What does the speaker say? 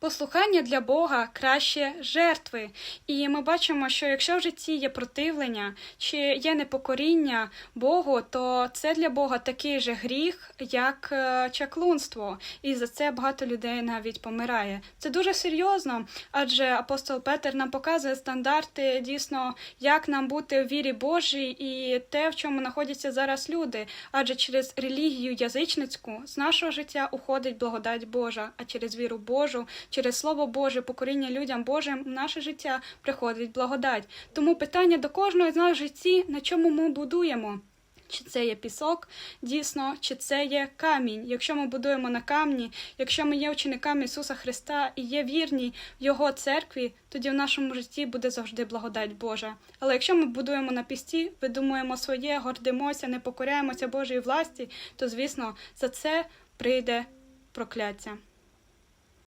Послухання для Бога краще жертви. І ми бачимо, що якщо в житті є противлення чи є непокоріння Богу, то це для Бога такий же гріх, як е, чаклунство. І за це багато людей навіть помирає. Це дуже серйозно, адже апостол Петер нам показує стандарти дійсно, як нам бути в вірі Божій і те, в чому знаходяться зараз люди. Адже через релігію язичницьку з нашого життя уходить благодать Божа, а через віру Божу, через Слово Боже, покоріння людям Божим в наше життя приходить благодать. Тому питання до кожного з нас в житті, на чому ми будуємо. Чи це є пісок, дійсно, чи це є камінь. Якщо ми будуємо на камні, якщо ми є учениками Ісуса Христа і є вірні в Його церкві, тоді в нашому житті буде завжди благодать Божа. Але якщо ми будуємо на пісті, видумуємо своє, гордимося, не покоряємося Божій власті, то звісно за це прийде прокляття.